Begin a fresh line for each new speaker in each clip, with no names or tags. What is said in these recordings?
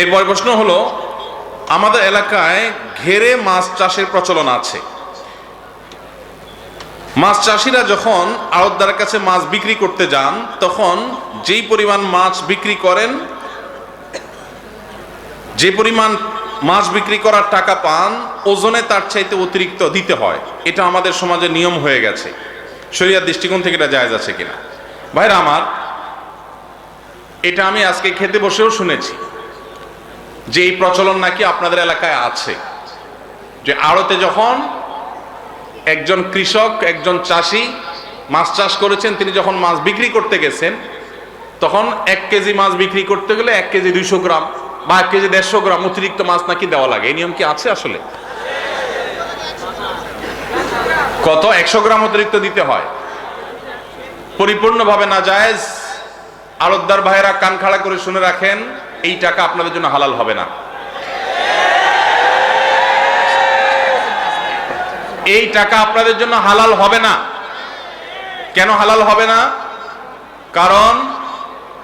এরপর প্রশ্ন হলো, আমাদের এলাকায় ঘেরে মাছ চাষের প্রচলন আছে। মাছ চাষিরা যখন আড়তদারের কাছে মাছ বিক্রি করতে যান, তখন যেই পরিমাণ মাছ বিক্রি করেন, যে পরিমাণ মাছ বিক্রি করার টাকা পান, ওজনে তার চাইতে অতিরিক্ত দিতে হয়। এটা আমাদের সমাজে নিয়ম হয়ে গেছে। শরিয়ার দৃষ্টিকোণ থেকে এটা জায়জ আছে কিনা? ভাইরা আমার, এটা আমি আজকে খেতে বসেও শুনেছি। যে এই প্রচলন নাকি আপনাদের এলাকায় আছে। যে আড়তে যখন একজন কৃষক, একজন চাষি মাছ চাষ করেছেন, তিনি যখন মাছ বিক্রি করতে গেছেন, তখন এক কেজি মাছ বিক্রি করতে গেলে এক কেজি দুইশো গ্রাম বা এক কেজি দেড়শো গ্রাম অতিরিক্ত মাছ নাকি দেওয়া লাগে। এই নিয়ম কি আছে আসলে? কত? একশো গ্রাম অতিরিক্ত দিতে হয়। পরিপূর্ণভাবে না যায় আড়তদার ভাইয়েরা কান খাড়া করে শুনে রাখেন এই টাকা আপনাদের জন্য হালাল হবে না। এই টাকা আপনাদের জন্য হালাল হবে না। কেন হালাল হবে না? কারণ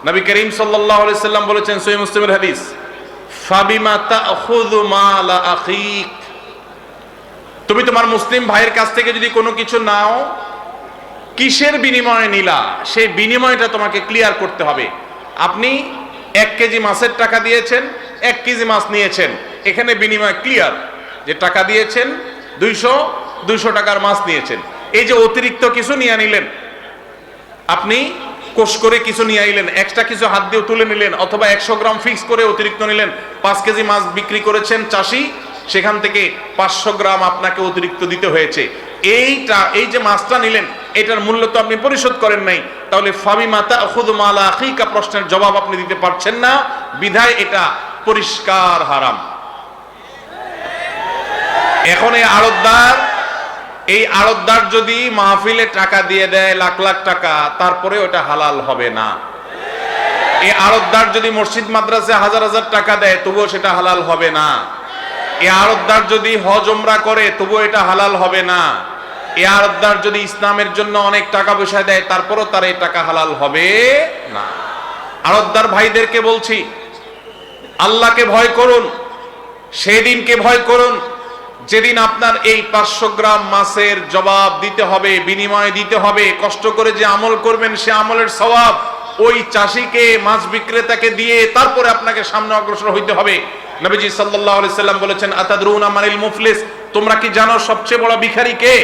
নবী করিম সাল্লাম বলেছেন তুমি তোমার মুসলিম ভাইয়ের কাছ থেকে যদি কোনো কিছু নাও, কিসের বিনিময়ে নিলা? সেই বিনিময়টা তোমাকে ক্লিয়ার করতে হবে। আপনি এক কেজি মাছের টাকা দিয়েছেন, এক কেজি মাছ নিয়েছেন। এখানে বিনিময় ক্লিয়ার যে টাকা দিয়েছেন, দুইশো দুইশো টাকার মাছ নিয়েছেন। এই যে অতিরিক্ত কিছু নিয়ে নিলেন, আপনি কোষ করে কিছু নিয়ে আইলেন এক্সট্রা কিছু হাত দিয়ে তুলে নিলেন, অথবা একশো গ্রাম ফিক্স করে অতিরিক্ত নিলেন, পাঁচ কেজি মাছ বিক্রি করেছেন চাষি, সেখান থেকে পাঁচশো গ্রাম আপনাকে অতিরিক্ত দিতে হয়েছে। এইটা, এই যে মাছটা নিলেন এটার মূল্য তো আপনি পরিশোধ করেন নাই। তাহলে ফামি মাতা খুদ মালা আখিকা প্রশ্নের জবাব আপনি দিতে পারছেন না। বিধায় এটা পরিষ্কার হারাম। এখন এই আড়তদার এই আড়তদার যদি মাহফিলে টাকা দিয়ে দেয় লাখ লাখ টাকা, তারপরে ওটা হালাল হবে না। এই আড়তদার যদি মসজিদ মাদ্রাসে হাজার হাজার টাকা দেয়, তবুও সেটা হালাল হবে না। এই আড়তদার যদি হজ ওমরা করে, তবুও এটা হালাল হবে না। এই আড়তদার যদি ইসলামের জন্য অনেক টাকা পয়সা দেয়, তারপরও তার এই টাকা হালাল হবে না। আড়তদার ভাইদেরকে বলছি, আল্লাহকে ভয় করুন, সেদিনকে ভয় করুন, যেদিন আপনার এই পাঁচশো গ্রাম মাছের জবাব দিতে হবে, বিনিময় দিতে হবে, কষ্ট করে যে আমল করবেন সে আমলের স্বভাব ওই চাষিকে, মাছ বিক্রেতাকে দিয়ে তারপরে আপনাকে সামনে অগ্রসর হইতে হবে। নবীজি আলাইহি সাল্লাম বলেছেন, আতাদরুনা মানিল মুফলিস, তোমরা কি জানো সবচেয়ে বড় ভিখারি কে?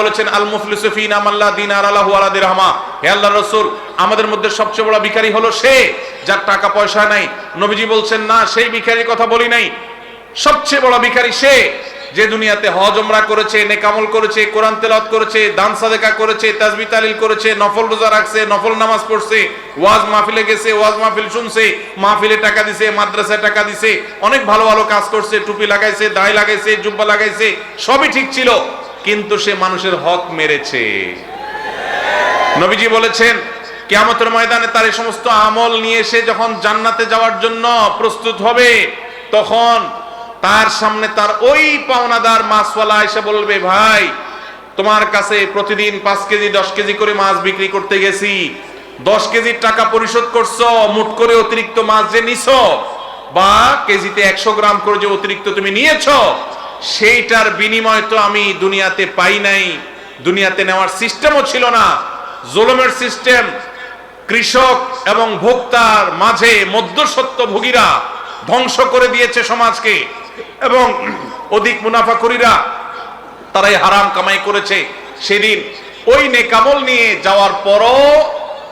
বলেছেন, আল মুফলিসু ফিনা মাল্লা দিনার আলাহু আলা দিরহামা। হে আল্লাহর রাসূল, আমাদের মধ্যে সবচেয়ে বড় ভিখারি হলো সে যার টাকা পয়সা নাই। নবীজি বলছেন, না, সেই কথা বলি নাই। সবচেয়ে বড় সে যে দুনিয়াতে হজ করেছে নেকামল করেছে, কোরআন তেলাওয়াত করেছে, দান সাদেকা করেছে, তাজবি তালিল করেছে, নফল রোজা রাখছে, নফল নামাজ পড়ছে, ওয়াজ মাহফিলে গেছে, ওয়াজ মাহফিল শুনছে, মাহফিলে টাকা দিছে, মাদ্রাসায় টাকা দিছে, অনেক ভালো ভালো কাজ করছে, টুপি লাগাইছে দায় লাগাইছে, জুব্বা লাগাইছে, সবই ঠিক ছিল। কিন্তু সে মানুষের হক মেরেছে। নবীজি বলেছেন, কেয়ামতের ময়দানে তার এই সমস্ত আমল নিয়ে সে যখন জান্নাতে যাওয়ার জন্য প্রস্তুত হবে, তখন তার সামনে তার ওই পাওনাদার মাছওয়ালা এসে বলবে, ভাই, তোমার কাছে প্রতিদিন পাঁচ কেজি, দশ কেজি করে মাছ বিক্রি করতে গেছি। দশ কেজির টাকা পরিশোধ করছ, মুট করে অতিরিক্ত মাছ যে নিছ, বা কেজিতে একশো গ্রাম করে যে অতিরিক্ত তুমি নিয়েছ সেইটার বিনিময় তো আমি দুনিয়াতে পাই নাই। দুনিয়াতে নেওয়ার সিস্টেমও ছিল না। জোলমের সিস্টেম কৃষক এবং ভোক্তার মাঝে মধ্যসত্ত্ব ভোগীরা ধ্বংস করে দিয়েছে সমাজকে এবং অধিক মুনাফাখুরিরা তারাই হারাম কামাই করেছে। সেদিন ওই নেকামল নিয়ে যাওয়ার পরও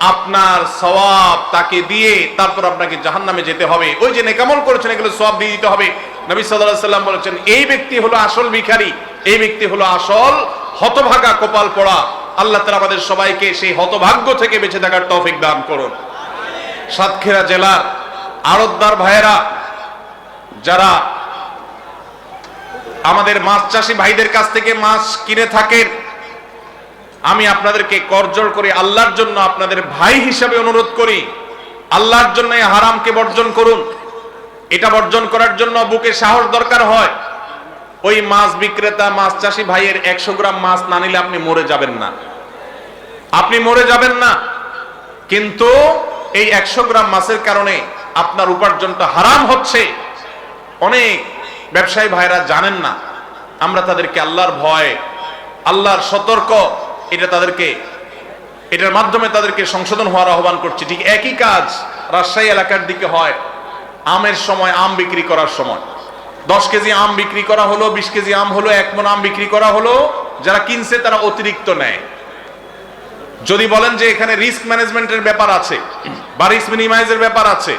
আপনার সওয়াব তাকে দিয়ে তারপর আপনাকে জাহান্নামে যেতে হবে। ওই যে নেকামল করেছেন, এগুলো সওয়াব দিয়ে দিতে হবে। নবী সাল্লাম বলেছেন, এই ব্যক্তি হলো আসল ভিখারি, এই ব্যক্তি হলো আসল হতভাগা কপাল পড়া। আল্লাহ তাআলা আমাদের সবাইকে সেই হতভাগ্য থেকে বেঁচে থাকার তৌফিক দান করুন। সাতক্ষীরা জেলার আড়তদার ভাইয়েরা, যারা আমাদের মাছ চাষি ভাইদের কাছ থেকে মাছ কিনে থাকেন আমি আপনাদেরকে করজোর করি, আল্লাহর জন্য আপনাদের ভাই হিসাবে অনুরোধ করি। আল্লাহর জন্য এই হারামকে বর্জন করুন। এটা বর্জন করার জন্য বুকে সাহস দরকার হয়। ওই মাছ বিক্রেতা, মাছ চাষি ভাইয়ের একশো গ্রাম মাছ না নিলে আপনি মরে যাবেন না। আপনি মরে যাবেন না। কিন্তু এই একশো গ্রাম মাছের কারণে আপনার উপার্জনটা হারাম হচ্ছে। অনেক ব্যবসায়ী ভাইরা জানেন না। আমরা তাদেরকে আল্লাহর ভয়, আল্লাহর সতর্ক এটা তাদেরকে, এটার মাধ্যমে তাদেরকে সংশোধন হওয়ার আহ্বান করছি। ঠিক একই কাজ রাজশাহী এলাকার দিকে হয় আমের সময় আম বিক্রি করার সময়। দশ কেজি আম বিক্রি করা হলো, বিশ কেজি আম হলো, এক মন আম বিক্রি করা হলো, যারা কিনছে তারা অতিরিক্ত নেয়। যদি বলেন যে এখানে রিস্ক ম্যানেজমেন্টের ব্যাপার আছে বা রিস্ক মিনিমাইজের ব্যাপার আছে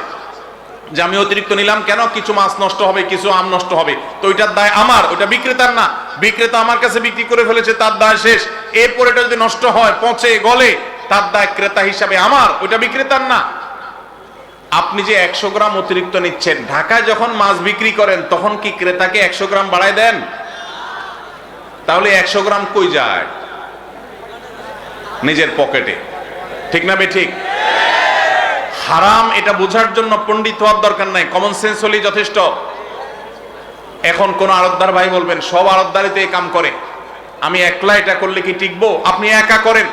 যে আমি অতিরিক্ত নিলাম কেন? কিছু মাছ নষ্ট হবে, কিছু আম নষ্ট হবে। তো ওইটার দায় আমার, ওইটা বিক্রেতার না। বিক্রেতা আমার কাছে বিক্রি করে ফেলেছে, তার দায় শেষ। এরপর এটা যদি নষ্ট হয়, পচে গলে, তার দায় ক্রেতা হিসাবে আমার, ওইটা বিক্রেতার না। আপনি যে একশো গ্রাম অতিরিক্ত নিচ্ছেন, ঢাকায় যখন মাছ বিক্রি করেন, তখন কি ক্রেতাকে একশো গ্রাম বাড়ায় দেন? তাহলে একশো গ্রাম কই যায়? নিজের পকেটে। ঠিক না বে ঠিক? হারাম, এটা বোঝার জন্য পণ্ডিত হওয়ার দরকার নাই। কমন সেন্স হলেই যথেষ্ট। এখন কোন আড়তদার ভাই বলবেন, সব আড়তদারিতে কাম করে। আমি একলা এটা করলে কি টিকবো? আপনি একা করেন।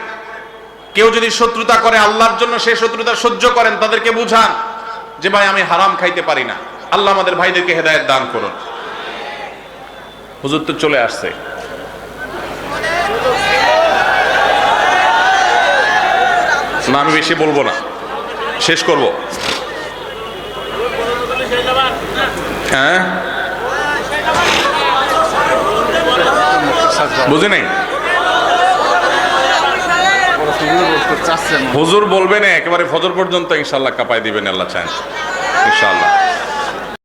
কেউ যদি শত্রুতা করে, আল্লাহর জন্য সে শত্রুতা সহ্য করেন, তাদেরকে বুঝান যে ভাই, আমি হারাম খাইতে পারি না। আল্লাহ আমাদের ভাইদেরকে হেদায়েত দান করুন। হুজুর তো চলে আসছে। না, আমি বেশি বলব না। শেষ করব। হ্যাঁ? বুঝে নাই? হুজুর বলবেন একেবারে ফজর পর্যন্ত ইনশাল্লাহ কাপায় দিবেন, আল্লাহ চান। ইনশাল্লাহ